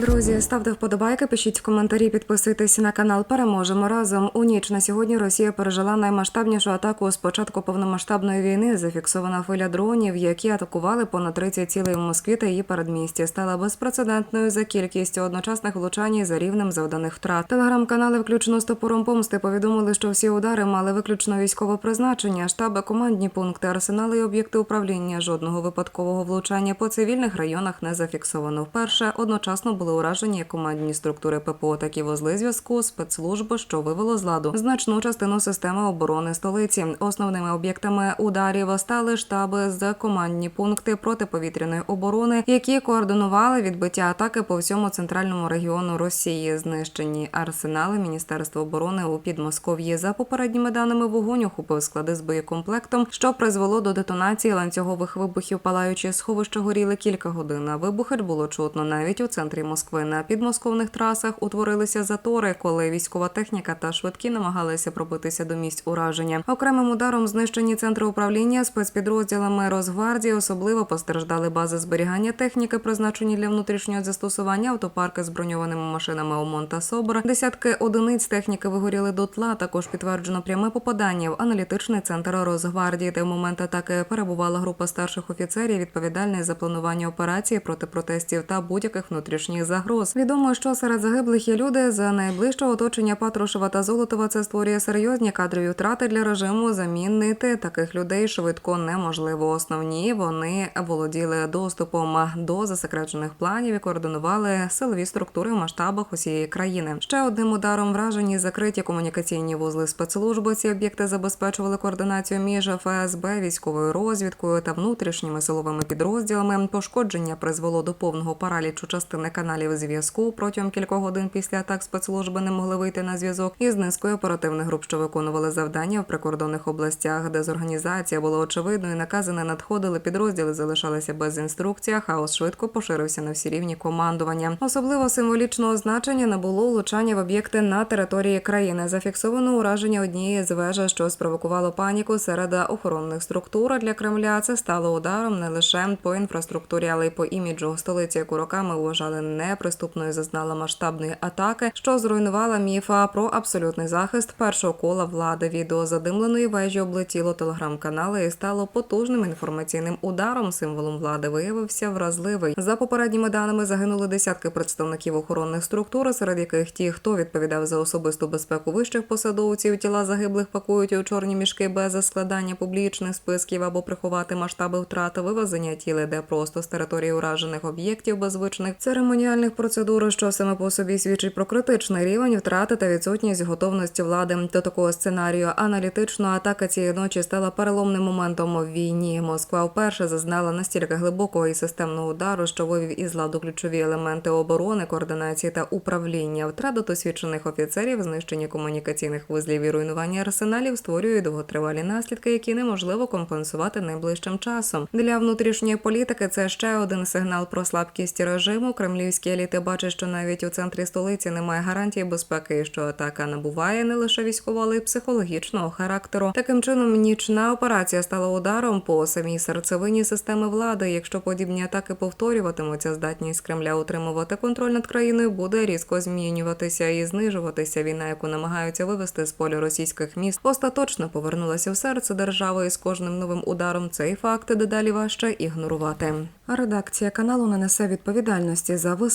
друзі. Ставте вподобайки, пишіть коментарі, підписуйтесь на канал. Переможемо разом. У ніч на сьогодні Росія пережила наймасштабнішу атаку з початку повномасштабної війни. Зафіксована хвиля дронів, які атакували понад 30 цілей в Москві та її передмісті. Стала безпрецедентною за кількістю одночасних влучань за рівнем завданих втрат. Телеграм-канали, включно з топором помсти, повідомили, що всі удари мали виключно військове призначення. Штаби, командні пункти, арсенали і об'єкти управління. Жодного випадкового влучання по цивільних районах не зафіксовано. Вперше одночасно були уражені як командні структури ППО, так і вузли зв'язку, спецслужби, що вивело з ладу значну частину системи оборони столиці. Основними об'єктами ударів стали штаби з командні пункти протиповітряної оборони, які координували відбиття атаки по всьому центральному регіону Росії. Знищені арсенали Міністерства оборони у Підмосков'ї. За попередніми даними вогонь охопив склади з боєкомплектом, що призвело до детонації ланцюгових вибухів. Палаючі сховища горіли кілька годин. Вибухи було чутно навіть у центрі Москви. На підмосковних трасах утворилися затори, коли військова техніка та швидкі намагалися пробитися до місць ураження. Окремим ударом знищені центри управління спецпідрозділами Росгвардії. Особливо постраждали бази зберігання техніки, призначені для внутрішнього застосування, автопарки з броньованими машинами ОМОН та СОБР. Десятки одиниць техніки вигоріли дотла. Також підтверджено пряме попадання в аналітичний центр Росгвардії. Де в момент атаки перебувала група старших офіцерів, відповідальних за планування операції проти протестів та будь-яких внутрішніх загроз. Відомо, що серед загиблих є люди з найближчого оточення Патрушева та Золотова. Це створює серйозні кадрові втрати для режиму. Замінити таких людей швидко неможливо. Основні вони володіли доступом до засекречених планів і координували силові структури в масштабах усієї країни. Ще одним ударом вражені закриті комунікаційні вузли спецслужби. Ці об'єкти забезпечували координацію між ФСБ, військовою розвідкою та внутрішніми силовими підрозділами. Пошкодження призвело до повного паралічу частини каналів зв'язку. Протягом кількох годин після атак спецслужби не могли вийти на зв'язок із низкою оперативних груп, що виконували завдання в прикордонних областях, де зорганізація була очевидною. Накази не надходили. Підрозділи залишалися без інструкцій. а Хаос швидко поширився на всі рівні командування. Особливо символічного значення набуло влучання в об'єкти на території країни. Зафіксовано ураження однієї з веж, що спровокувало паніку серед охоронних структур для Кремля. Це стало ударом не лише по інфраструктурі, але й по іміджу. Столиці, яку роками вважали неприступною, зазнала масштабної атаки, що зруйнувала міфа про абсолютний захист першого кола влади. Відео задимленої вежі облетіло телеграм-канали і стало потужним інформаційним ударом. Символом влади виявився вразливий. За попередніми даними загинули десятки представників охоронних структур, серед яких ті, хто відповідав за особисту безпеку вищих посадовців, тіла загиблих пакують у чорні мішки без складання публічних списків або приховати масштаби втрат, вивезення тіл іде просто з території уражених об'єктів без звичних церемоніальних процедур, що саме по собі свідчить про критичний рівень втрати та відсутність готовності влади до такого сценарію. Аналітично атака цієї ночі стала переломним моментом у війні. Москва вперше зазнала настільки глибокого і системного удару, що вивів із ладу ключові елементи оборони, координації та управління. Втрата досвідчених офіцерів, знищення комунікаційних вузлів і руйнування арсеналів створює довготривалі наслідки, які неможливо компенсувати найближчим часом. Для внутрішньої політики це ще один сигнал про слабкість режиму. Кремлівські еліти бачать, що навіть у центрі столиці немає гарантії безпеки, що атака набуває не лише військового, але й психологічного характеру. Таким чином, нічна операція стала ударом по самій серцевині системи влади. Якщо подібні атаки повторюватимуться, здатність Кремля утримувати контроль над країною буде різко змінюватися і знижуватися. Війна, яку намагаються вивести з поля російських міст, остаточно повернулася в серце держави. І з кожним новим ударом цей факт дедалі важче ігнорувати. Редакція каналу не несе відповідальності за